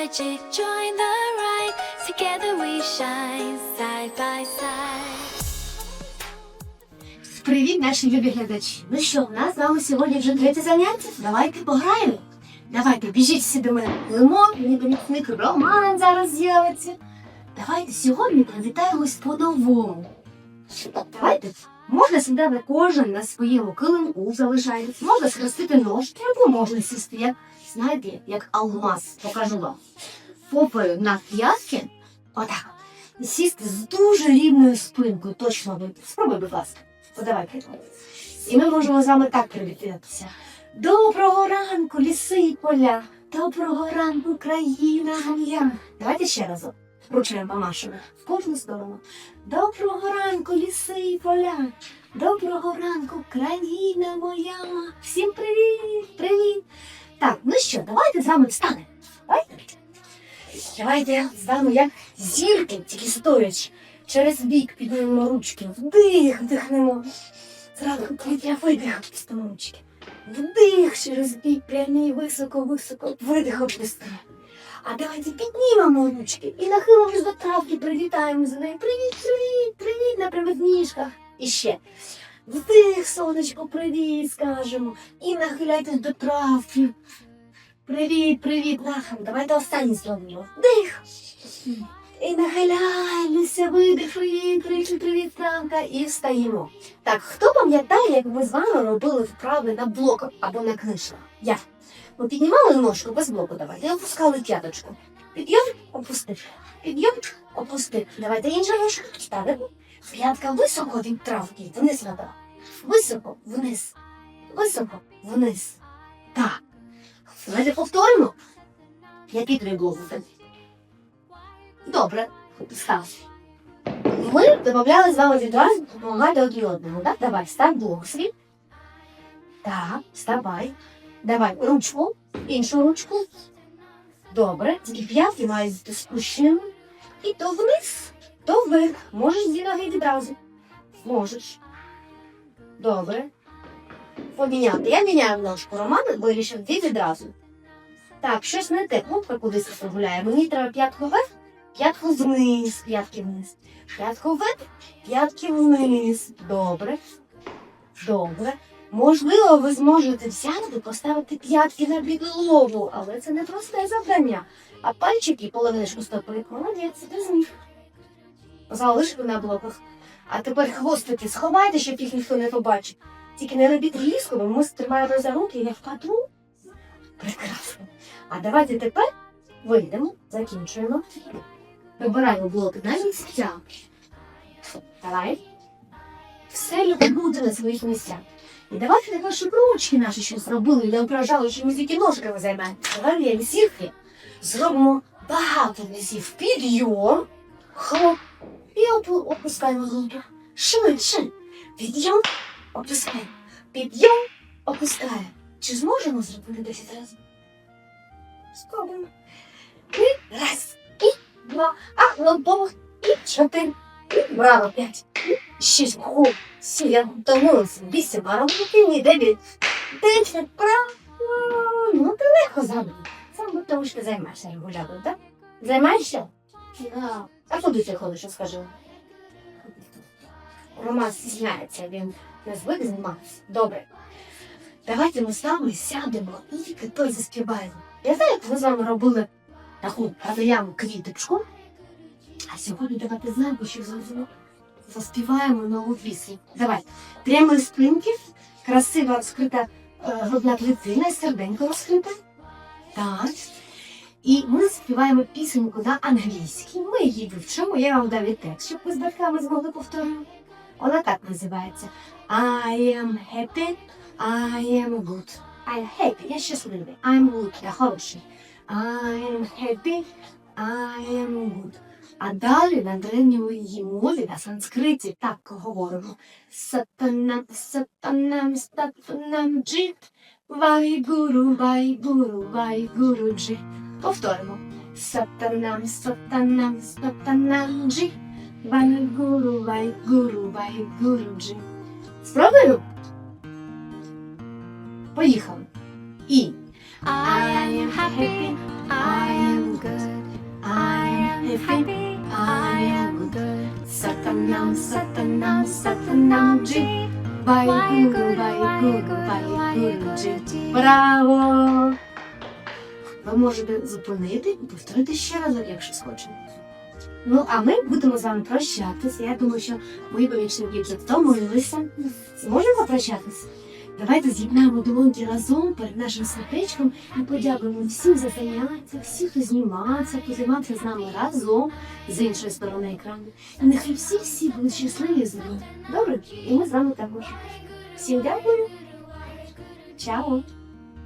magic, join the ride. Together we shine, side by side. Привіт, наші любі глядачі. Ну що, у нас з вами сьогодні вже третє заняття. Давайте пограємо. Давайте, біжіть всі до мене. Лимон, мій помічник Роман зараз з'явиться. Давайте сьогодні привітаємось по-новому. Давайте. Можна сідати кожен на своєму килимку залишається. Можна схрестити ножки, або можна сісти, як, знаєте, як алмаз. Покажу вам. Попою на п'ятки. Отак. І сісти з дуже рівною спинкою. Точно ви. Спробуй, будь ласка. Подавай приклад. І ми можемо з вами так привітатися. Доброго ранку, ліси і поля. Доброго ранку, країна моя. Давайте ще разом. Ручаємо помашемо в кожну сторону. Доброго ранку, ліси і поля. Доброго ранку, країна моя. Всім привіт, привіт. Так, ну що, давайте з вами встанемо. Давайте. Давайте вами як зірки, тільки стоячи. Через бік піднімемо ручки. Вдих, вдихнемо. Зранку повітря видих, опустимо ручки. Вдих через бік, прямий, високо, високо, видих опустимо. А давайте піднімемо ручки і нахилимось до травки, привітаємо за нею. Привіт, привіт, привіт на ніжках. І ще. Вдих, сонечко, привіт, скажемо. І нахиляйтесь до травки. Привіт, привіт, нахам. Давайте останній зробимо. Вдих. І нахиляємося, видих, привіт, привіт, привіт, травка, і встаємо. Так, хто пам'ятає, як ми з вами робили вправи на блоках або на книжках? Я. Ми піднімали ножку без блоку, давайте, і опускали п'яточку. Підйом, опустив. Підйом, опустив. Давайте інша ножка. Ставимо. П'ятка високо від травки, вниз надо. Високо, вниз. Високо, вниз. Так. Давайте повторимо. Який твій блок буде? Добре, став. Ми домовляли з вами відразу допомагати один одному, так? Давай, став блок свій. Так, вставай. Давай ручку, іншу ручку. Добре, тільки п'ятки мають бути. І то вниз, то вверх. Можеш дві ноги відразу. Можеш. Добре. Поміняти. Я міняю ножку. Роман вирішив дві відразу. Так, щось не те. Кнопка кудись прогуляє. Мені треба п'ятку вверх, п'ятку вниз, п'ятки вниз. П'ятку вверх, п'ятки вниз. Добре. Добре. Можливо, ви зможете взяти, поставити п'ятки на підлогу, але це не просте завдання. А пальчики половиночку стопи. Молодець, ти зміг. Залишили на блоках. А тепер хвостики сховайте, щоб їх ніхто не побачив. Тільки не робіть різко, бо ми тримаємо за руки, і я впаду. Прекрасно. А давайте тепер вийдемо, закінчуємо. Вибираємо блоки на місця. Давай. Все бути на своїх місцях. І давайте тепер, щоб ручки наші щось зробили, не ображали, що ми тільки ножками займаємося. Давай я вісівки зробимо багато вісів. Підйом, хлоп, і опу- опускаємо руки. Швидше. Підйом, опускаємо. Підйом, опускаємо. Чи зможемо зробити 10 разів? Спробуємо. І раз, і два, а лобових, і чотири, і браво, п'ять, і шість, ху, сім, я втомилася, вісім, а робити дев'ять, десять, право. Ну, ти легко забув. Саме тому, що ти займаєшся регулярно, так? Займаєшся? Да. А куди ти ходиш, скажи? Роман стісняється, він не звик займатися. Добре. Давайте ми з вами сядемо і той заспіваємо. Я знаю, як ви з вами робили таку газояму квіточку. А сьогодні давайте знаємо, що зробимо. Заспіваємо нову пісню. Давай. Прямо з спинки, красиво розкрита е, грудна клітина, і серденько розкрите. Так. І ми співаємо пісеньку на англійській. Ми її вивчимо, я вам дав і текст, щоб ви з батьками змогли повторити. Вона так називається. I am happy, I am good. I'm happy, я щасливий. I'm good, я хороший. I am happy, I am good. А далі на древньої мові, на санскриті так говоримо. Сатанам, сатанам, сатанам, джит, вайгуру, вайгуру, вайгуру, джит. Повторимо. Сатанам, сатанам, сатанам, джит, вайгуру, вайгуру, вайгуру, джит. Спробуємо? Поїхали. І I am happy, сатана, сатана, сатана, джи. Байгуру, байгуру, байгуру, джи. Браво! Ви можете зупинити і повторити ще разок, якщо схочете. Ну, а ми будемо з вами прощатися. Я думаю, що мої помічники вже втомилися. Зможемо попрощатися? Давайте з'єднаємо долоньки разом перед нашим сердечком і подякуємо всім за заняття, всім, хто знімався, хто займався з нами разом з іншої сторони екрану. І нехай всі-всі будуть щасливі з нами. Добре? І ми з вами також. Всім дякую. Чао!